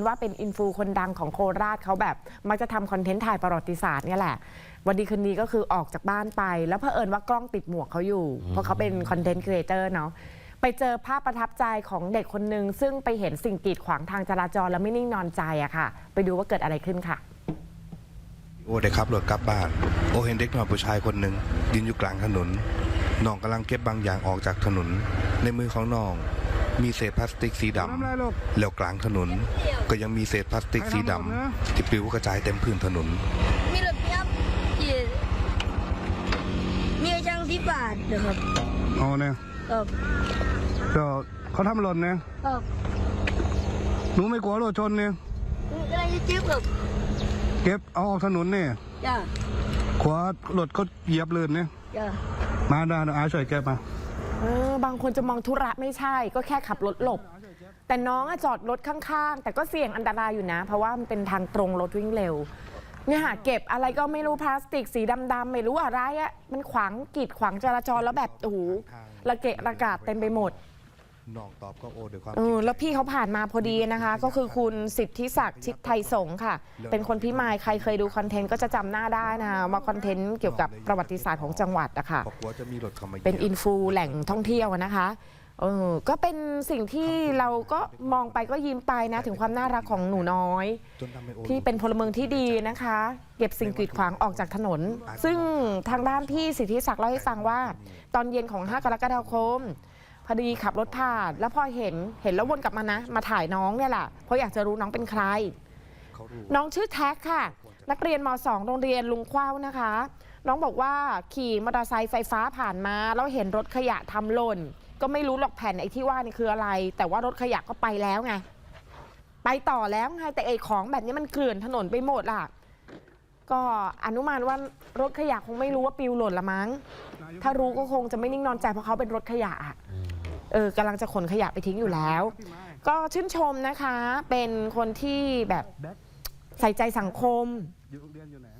ว่าเป็นอินฟูคนดังของโคราชเขาแบบ มักจะทำคอนเทนต์ถ่ายประวัติศาสตร์เนี่ยแหละ วันดีคืนนี้ก็คือออกจากบ้านไป แล้วเผอิญว่ากล้องติดหมวกเขาอยู่ เพราะเขาเป็นคอนเทนต์ครีเอเตอร์เนาะไปเจอภาพประทับใจของเด็กคนหนึ่งซึ่งไปเห็นสิ่งกีดขวางทางจราจรแล้วไม่นิ่งนอนใจอะค่ะ ไปดูว่าเกิดอะไรขึ้นค่ะ โอ้ได้ขับรถกลับบ้าน โอเห็นเด็กหน้อยผู้ชายคนหนึ่งยืนอยู่กลางถนนน้องกำลังเก็บบางอย่างออกจากถนน ในมือของน้อง มีเศษพลาสติกสีดำแล้วกลางถนน ก็ยังมีเศษพลาสติกสีดำที่ปลิวกระจายเต็มพื้นถนน มีรถเปียบที่มีกระชังที่บาทนะครับอ๋อเนี่ยครับก็เขาทำหล่นเนี่ยครับหนูไม่กลัวรถชนเนี่ยกำลังจะจิ๊บครับเก็บเอาออกถนนเนี่ยจ้าขวารถก็เหยียบลื่นเนี่ยจ้ามาได้อาช่วยแกบมา เออบางคนจะมองธุระไม่ใช่ ก็แค่ขับรถหลบ แต่น้องอะจอดรถข้างๆ แต่ก็เสี่ยงอันตรายอยู่นะ เพราะว่ามันเป็นทางตรงรถวิ่งเร็ว เนี่ยค่ะเก็บอะไรก็ไม่รู้พลาสติกสีดำๆไม่รู้อะไรอะมันขวางกีดขวางจราจรแล้วแบบโอ้โหระเกะระกาดเต็มไปหมด น้องตอบก็โอ้ด้วยความเออแล้วพี่เขาผ่านมาพอดีนะคะ ก็คือคุณสิทธิศักดิ์ชิดไทยสงฆ์ค่ะ เป็นคนพิมายใครเคยดูคอนเทนต์ก็จะจำหน้าได้นะคะว่าคอนเทนต์เกี่ยวกับประวัติศาสตร์ของจังหวัดอะค่ะบอกว่าจะมีรถเข้ามาหยียบเป็นอินฟูแหล่งท่องเที่ยวอะนะคะเออก็เป็นสิ่งที่เราก็มองไปก็ยิ้มไปนะถึงความน่ารักของหนูน้อย จนทำให้โอ้ที่เป็นพลเมืองที่ดีนะคะ เก็บสิ่งกีดขวางออกจากถนน ซึ่งทางด้านพี่สิทธิศักดิ์เล่าให้ฟังว่า ตอนเย็นของ 5 กรกฎาคม พอดีขับรถผ่าน แล้วพอเห็นเห็นแล้ววนกลับมานะ มาถ่ายน้องเนี่ยแหละเพราะอยากจะรู้น้องเป็นใคร น้องชื่อแท็กค่ะ นักเรียนม .2 โรงเรียนลุงขว้าวนะคะ น้องบอกว่าขี่มอเตอร์ไซค์ไฟฟ้าผ่านมา แล้วเห็นรถขยะทำหล่น ก็ไม่รู้หรอกแผ่นไอ้ที่ว่านี่คืออะไร แต่ว่ารถขยะก็ไปแล้วไงไปต่อแล้วไงแต่ไอ้ของแบบนี้มันเกลื่อนถนนไปหมดล่ะก็อนุมานว่ารถขยะคงไม่รู้ว่าปิวหล่นละมั้ง ถ้ารู้ก็คงจะไม่นิ่งนอนใจเพราะเขาเป็นรถขยะอะ เออกำลังจะขนขยะไปทิ้งอยู่แล้ว ก็ชื่นชมนะคะ เป็นคนที่แบบใส่ใจสังคม อยู่โรงเรียนอยู่ไหน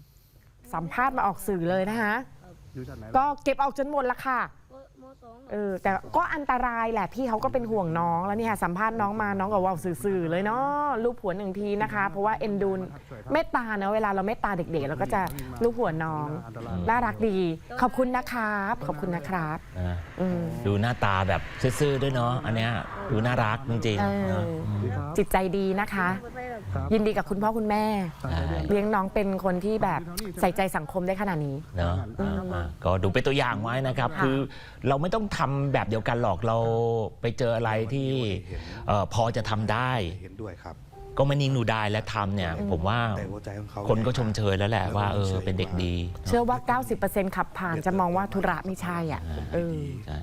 สัมภาษณ์มาออกสื่อเลยนะคะ อยู่ชั้นไหน ก็เก็บออกจนหมดละค่ะ เออแต่ก็อันตรายแหละพี่เขาก็เป็นห่วงน้องแล้วเนี่ยสัมภาษณ์น้องมาน้องก็เว่าสื่อๆเลยเนาะลูกผัวหนึ่งทีนะคะ เพราะว่าเอ็นดูนเมตตาเนาะเวลาเราเมตตาเด็กๆเราก็จะลูกหัวน้องน่ารักดี ขอบคุณนะครับขอบคุณนะครับอ่าอืมดูหน้าตาแบบซื่อๆด้วยเนาะอันเนี้ยดูน่ารักจริงเอๆเนออะอืมจิตใจดีนะคะไปแบบ ครับยินดีกับคุณพ่อคุณแม่ใช่เลี้ยงน้องเป็นคนที่แบบใส่ใจสังคมได้ขนาดนี้ เนาะอ่าอ่าก็ดูเป็นตัวอย่างไว้นะครับ ค่ะ คือเราไม่ต้องทำแบบเดียวกันหรอกเราไปเจออะไรที่เอ่อพอจะทำได้ เห็นด้วยครับ ก็ไม่นิ่งดูได้และทำเนี่ย ผมว่าแต่หัวใจของเขาคนก็ชมเชยแล้วแหละว่าเออเป็นเด็กดีเชื่อว่า 90%ขับผ่านจะมองว่าธุระไม่ใช่อะเออ ใช่